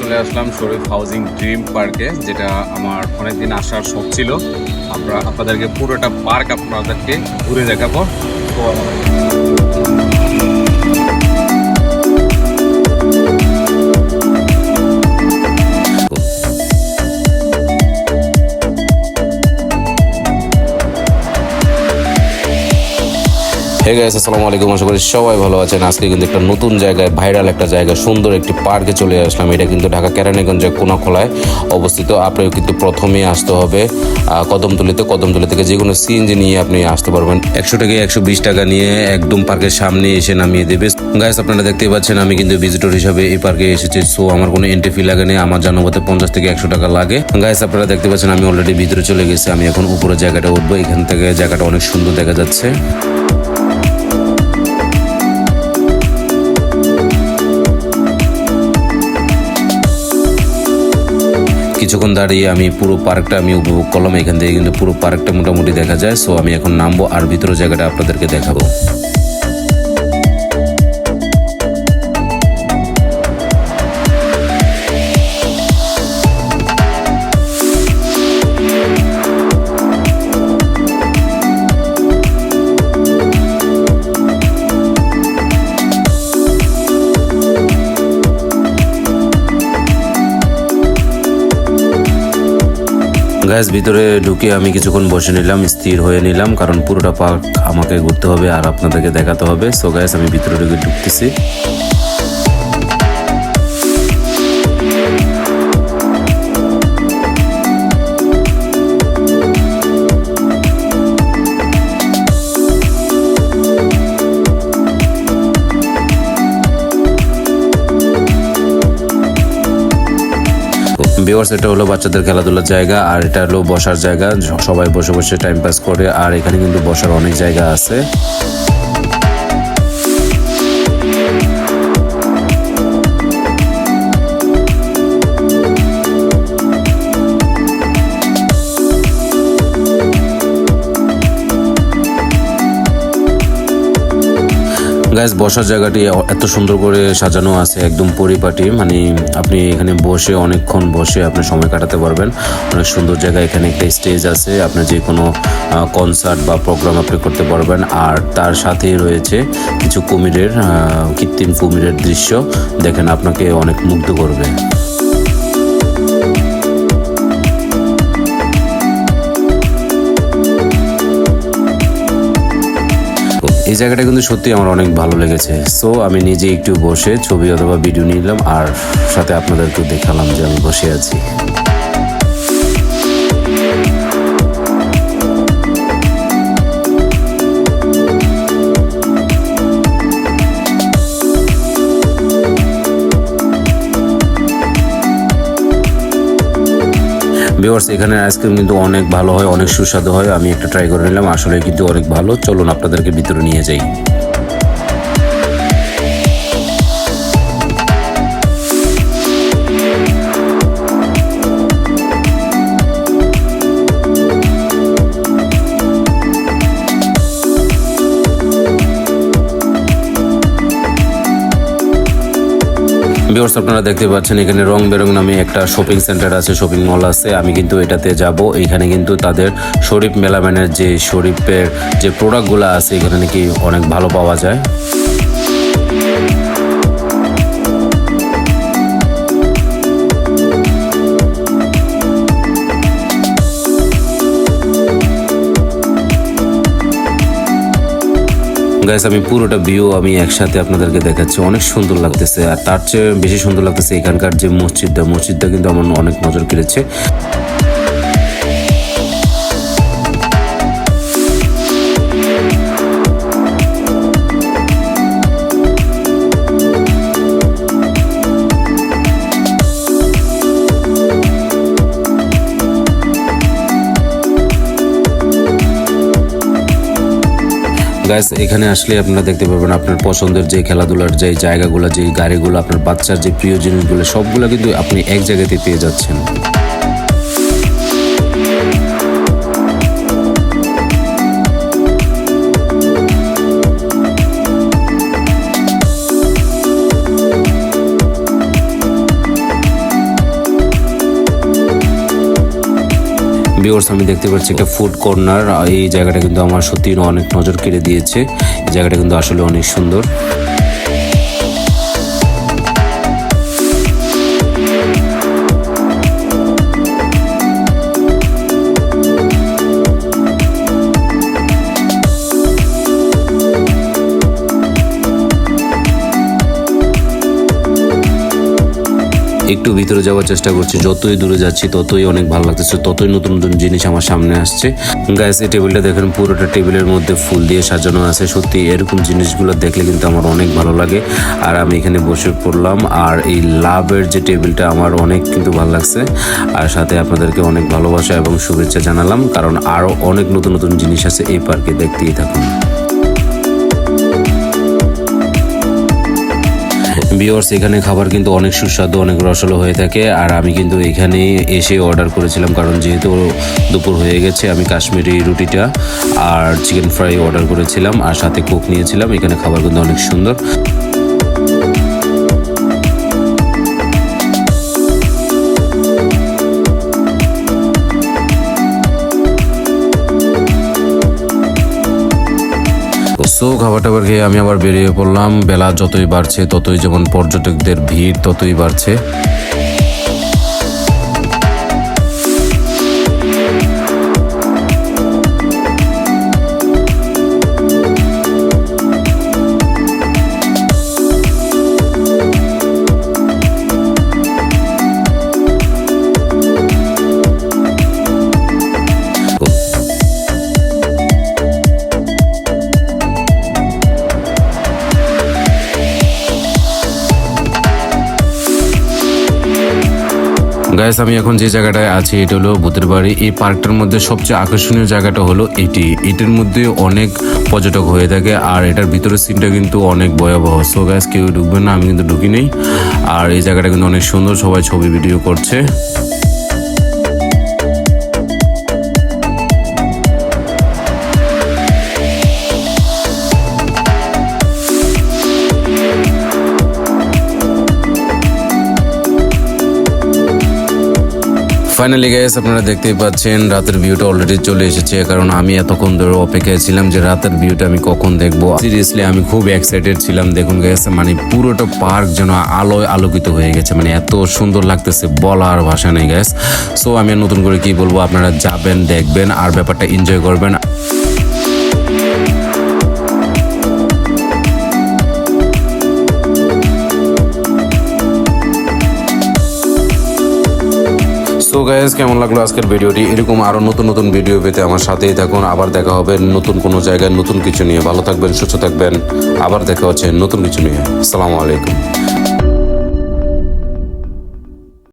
চলে আসলাম শরীফ housing dream পার্কে, যেটা আমার অনেকদিন আসার শখ ছিল। আমরা আপনাদেরকে পুরোটা পার্ক আপনাদেরকে ঘুরে দেখাবো। তো গাইস আসসালামু আলাইকুম। আশা করি সবাই ভালো আছেন। আজকে কিন্তু একটা নতুন জায়গায় ভাইরাল একটা জায়গা সুন্দর একটি পার্কে চলে আসলাম। এটা কিন্তু ঢাকা কেরানীগঞ্জের কোনাখোলায় অবস্থিত। আপনাকে কিন্তু প্রথমেই আসতে হবে। কদমতলিতে, কদমতলি থেকে যে কোনো সিএনজি নিয়ে আপনি আসতে পারবেন। একশো থেকে একশো বিশ টাকা নিয়ে একদম পার্কের সামনে এসে নামিয়ে দেবে। গাইস আপনারা দেখতেই পাচ্ছেন, আমি কিন্তু ভিজিটর হিসাবে এই পার্কে এসেছি। সো আমার কোনো এন্ট্রি ফি লাগে নেই। আমার জানাবতে পঞ্চাশ থেকে একশো টাকা লাগে। গাইস আপনারা দেখতে পাচ্ছেন, আমি অলরেডি ভিতরে চলে গেছি। আমি এখন উপরে জায়গাটা উঠবো। এখান থেকে জায়গাটা অনেক সুন্দর দেখা যাচ্ছে। কিছুক্ষণ দাঁড়িয়ে আমি পুরো পার্কটা আমি উপভোগ করলাম, এখান থেকে কিন্তু পুরো পার্কটা মোটামুটি দেখা যায়। সো আমি এখন নামবো আর ভিতরে জায়গাটা আপনাদেরকে দেখাবো। গ্যাস ভিতরে ঢুকে আমি কিছুক্ষণ বসে নিলাম, স্থির হয়ে নিলাম, কারণ পুরোটা পার্ক আমাকে ঘুরতে হবে আর আপনাদেরকে দেখাতে হবে। সো গ্যাস আমি ভিতরে ঢুকে ঢুকতেছি। বিওয়ার্স এটা হলো বাচ্চাদের খেলাধুলার জায়গা, আর এটা হলো বসার জায়গা। সবাই বসে বসে টাইম পাস করে, আর এখানে কিন্তু বসার অনেক জায়গা আছে। গাইজ বসার জায়গাটি এত সুন্দর করে সাজানো আছে, একদম পরিপাটি। মানে আপনি এখানে বসে, অনেকক্ষণ বসে আপনি সময় কাটাতে পারবেন। অনেক সুন্দর জায়গা, এখানে একটা স্টেজ আছে। আপনি যে কোনো কনসার্ট বা প্রোগ্রাম আপনি করতে পারবেন। আর তার সাথেই রয়েছে কিছু কুমিরের কৃত্রিম কুমিরের দৃশ্য। দেখেন, আপনাকে অনেক মুগ্ধ করবে। এই জায়গাটা কিন্তু সত্যি আমার অনেক ভালো লেগেছে। সো আমি নিজে একটু বসে ছবি অথবা ভিডিও নিলাম, আর সাথে আপনাদেরকে দেখালাম যে আমি বসে আছি। ভিউয়ার্স এখানে আইসক্রিম কিন্তু অনেক ভালো হয়, অনেক সুস্বাদু হয়। আমি একটা ট্রাই করে নিলাম আসলে কিন্তু অনেক ভালো। চলুন আপনাদেরকে ভিতরে নিয়ে যাই। ভিউয়ার্স আপনারা দেখতে পাচ্ছেন, এখানে রং বেরং নামে একটা শপিং সেন্টার আছে শপিং মল আছে। আমি কিন্তু এটাতে যাব। এখানে কিন্তু তাদের শরীফ মেলামেনের যে শরীফের যে প্রোডাক্টগুলো আছে, এখানে নাকি অনেক ভালো পাওয়া যায়। গাইস আমি পুরোটা ভিউ আমি একসাথে আপনাদেরকে দেখাচ্ছি। অনেক সুন্দর লাগতেছে। আর তার চেয়ে বেশি সুন্দর লাগতেছে এখানকার যে মসজিদটা। মসজিদটা কিন্তু আমার অনেক নজর কেড়েছে। গাইস এখানে আসলে আপনারা দেখতে পাবেন আপনার পছন্দের যে খেলাধুলার যে জায়গাগুলো, যে গাড়িগুলো, আপনার বাচ্চার যে প্রিয় জিনিসগুলো, সবগুলো কিন্তু আপনি এক জায়গাতে পেয়ে যাচ্ছেন। বিওর্স আমি দেখতে পাচ্ছি একটা ফুড কর্নার এই জায়গাটা কিন্তু আমার সত্যি অনেক নজর কেড়ে দিয়েছে। এই জায়গাটা কিন্তু আসলে অনেক সুন্দর। একটু ভিতরে যাওয়ার চেষ্টা করছি। যতই দূরে যাচ্ছি, ততই অনেক ভালো লাগতেছে, ততই নতুন নতুন জিনিস আমার সামনে আসছে। গাইস এই টেবিলটা দেখেন, পুরোটা টেবিলের মধ্যে ফুল দিয়ে সাজানো আছে। সত্যি, এরকম জিনিসগুলো দেখলে কিন্তু আমার অনেক ভালো লাগে। আর আমি এখানে বসে পড়লাম, আর এই লাভের যে টেবিলটা, আমার অনেক কিন্তু ভালো লাগছে। আর সাথে আপনাদেরকে অনেক ভালোবাসা এবং শুভেচ্ছা জানালাম, কারণ আরও অনেক নতুন নতুন জিনিস আছে এই পার্কে, দেখতেই থাকুন। বিয়র্স এখানে খাবার কিন্তু অনেক সুস্বাদু, অনেক রসালো হয়ে থাকে। আর আমি কিন্তু এখানে এসে অর্ডার করেছিলাম, কারণ যেহেতু দুপুর হয়ে গেছে, আমি কাশ্মীরি রুটিটা আর চিকেন ফ্রাই অর্ডার করেছিলাম আর সাথে কোক নিয়েছিলাম। এখানে খাবার কিন্তু অনেক সুন্দর। সো খাবার টাবার খেয়ে আমি আবার বেরিয়ে পড়লাম। বেলা যতই বাড়ছে, ততই যেমন পর্যটকদের ভিড়, ততই বাড়ছে। গাইস আমি এখন যে জায়গাটায় আছি, এটা হলো ভূতের বাড়ি। এই পার্কটার মধ্যে সবচেয়ে আকর্ষণীয় জায়গাটা হলো এটি। এটির মধ্যে অনেক পর্যটক হয়ে থাকে, আর এটার ভিতরের সিনটা কিন্তু অনেক ভয়াবহ। সো গাইস কেউ ঢুকবেন না, আমি কিন্তু ঢুকি নেই। আর এই জায়গাটা কিন্তু অনেক সুন্দর, সবাই ছবি ভিডিও করছে। ফাইনালি গাইস আপনারা দেখতেই পাচ্ছেন, রাতের ভিউটা অলরেডি চলে এসেছে, কারণ আমি এতক্ষণ ধরে অপেক্ষায় ছিলাম যে রাতের ভিউটা আমি কখন দেখব। সিরিয়াসলি আমি খুব এক্সাইটেড ছিলাম। দেখুন গাইস মানে পুরোটা পার্ক যেন আলোয় আলোকিত হয়ে গেছে। মানে এত সুন্দর লাগতেছে, বলার ভাষা নেই গাইস সো আমি নতুন করে কি বলব, আপনারা যাবেন, দেখবেন, আর ব্যাপারটা এনজয় করবেন। সো গায়েস কেমন লাগল আজকের ভিডিওটি? এরকম আরও নতুন নতুন ভিডিও পেতে আমার সাথেই থাকুন। আবার দেখা হবে নতুন কোনো জায়গায় নতুন কিছু নিয়ে। ভালো থাকবেন, সুস্থ থাকবেন। আবার দেখা হচ্ছে নতুন কিছু নিয়ে। আসসালামু আলাইকুম।